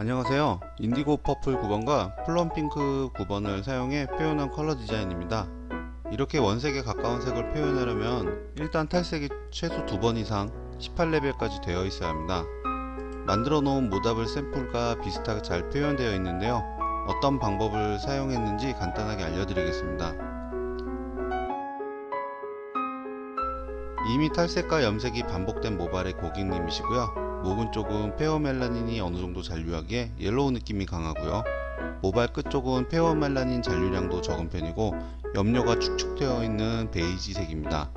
안녕하세요. 인디고 퍼플 9번과 플럼 핑크 9번을 사용해 표현한 컬러 디자인입니다. 이렇게 원색에 가까운 색을 표현하려면 일단 탈색이 최소 2번 이상 18레벨까지 되어 있어야 합니다. 만들어 놓은 모답을 샘플과 비슷하게 잘 표현되어 있는데요. 어떤 방법을 사용했는지 간단하게 알려드리겠습니다. 이미 탈색과 염색이 반복된 모발의 고객님이시고요. 목은 쪽은 페어 멜라닌이 어느 정도 잔류하기에 옐로우 느낌이 강하고요. 모발 끝 쪽은 페어 멜라닌 잔류량도 적은 편이고 염료가 축축되어 있는 베이지색입니다.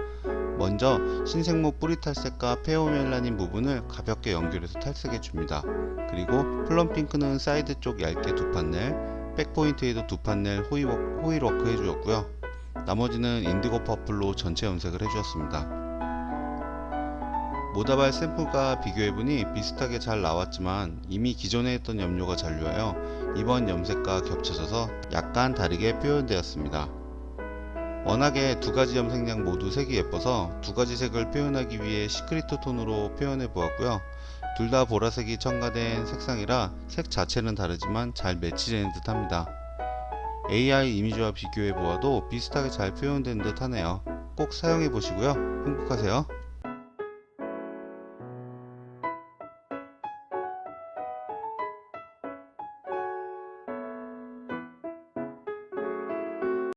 먼저 신생모 뿌리 탈색과 페어 멜라닌 부분을 가볍게 연결해서 탈색해 줍니다. 그리고 플럼 핑크는 사이드 쪽 얇게 두 판넬, 백 포인트에도 두 판넬 호일 워크 해주었고요. 나머지는 인디고 퍼플로 전체 염색을 해주었습니다. 모다발 샘플과 비교해보니 비슷하게 잘 나왔지만 이미 기존에 했던 염료가 잔류하여 이번 염색과 겹쳐져서 약간 다르게 표현되었습니다. 워낙에 두 가지 염색량 모두 색이 예뻐서 두 가지 색을 표현하기 위해 시크리트 톤으로 표현해 보았고요. 둘 다 보라색이 첨가된 색상이라 색 자체는 다르지만 잘 매치되는 듯 합니다. AI 이미지와 비교해 보아도 비슷하게 잘 표현된 듯 하네요. 꼭 사용해 보시고요. 행복하세요.